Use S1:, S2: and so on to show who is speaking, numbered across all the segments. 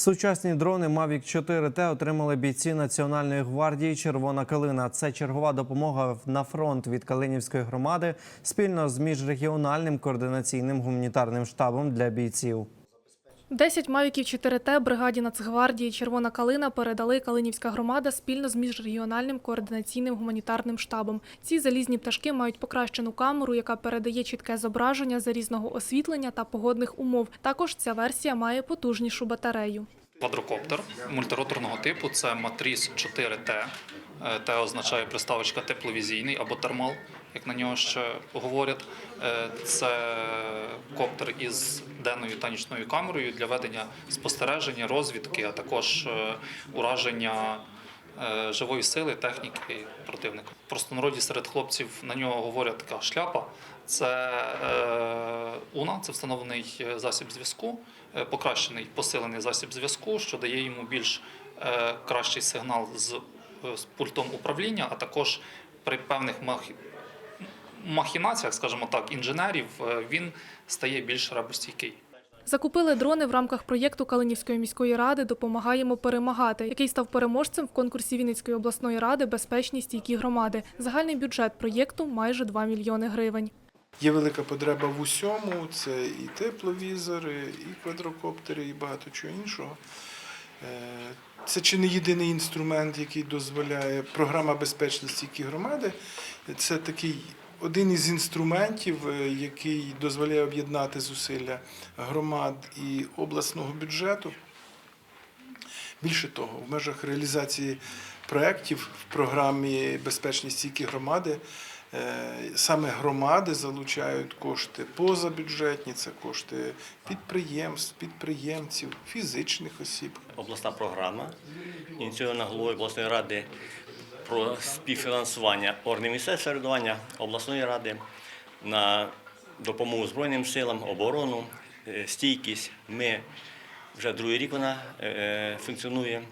S1: Сучасні дрони Mavic 4 t отримали бійці Національної гвардії Червона калина. Це чергова допомога на фронт від Калинівської громади спільно з міжрегіональним координаційним гуманітарним штабом для бійців.
S2: 10 мавіків 4Т бригаді Нацгвардії Червона калина передали Калинівська громада спільно з міжрегіональним координаційним гуманітарним штабом. Ці залізні пташки мають покращену камеру, яка передає чітке зображення за різного освітлення та погодних умов. Також ця версія має потужнішу батарею.
S3: Квадрокоптер мультироторного типу це Матріс 4Т. Е, Т означає приставочка тепловізійний або термал, як на нього ще говорять. Е, Це коптер із денною та нічною камерою для ведення спостереження, розвідки, а також е, ураження е, живої сили, техніки противника. В простонароді серед хлопців на нього говорять така шляпа. Це е, УНА, це встановлений засіб зв'язку, покращений посилений засіб зв'язку, що дає йому більш кращий сигнал з пультом управління, а також при певних мах- махінаціях, скажімо так, інженерів, е, він стає більш рабостійкий.
S2: Закупили дрони в рамках проєкту Калинівської міської ради Допомагаємо перемагати, який став переможцем в конкурсі Вінницької обласної ради Безпечні стійкі громади. Загальний бюджет проєкту майже 2 мільйони гривень.
S4: Є велика потреба в усьому. Це і тепловізори, і квадрокоптери, і багато чого іншого. Е, Це чи не єдиний інструмент, який дозволяє програма безпечності які громади. Це такий один із інструментів, е, який дозволяє об'єднати зусилля громад і обласного бюджету. Більше того, в межах реалізації проєктів в програмі Безпечні стійкі громади е, саме громади залучають кошти позабюджетні, це кошти підприємств, підприємців, фізичних осіб.
S5: обласна програма, ініційована головою обласної ради про співфінансування органів місцевого самоврядування обласної ради на допомогу Збройним силам, оборону, е, стійкість. Ми вже другий рік вона е, функціонує.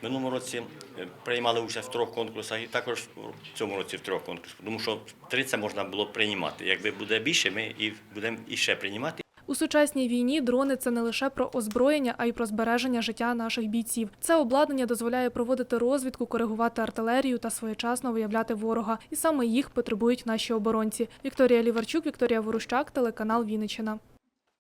S5: В минулому році е, приймали участь в трьох конкурсах і також в цьому році в трьох конкурсах, тому що три це можна було приймати. Якби буде більше, ми і будемо іще приймати.
S2: У сучасній війні дрони це не лише про озброєння, а й про збереження життя наших бійців. Це обладнання дозволяє проводити розвідку, коригувати артилерію та своєчасно виявляти ворога. І саме їх потребують наші оборонці. Вікторія Ліварчук, Вікторія Ворущак, телеканал Вінниччина.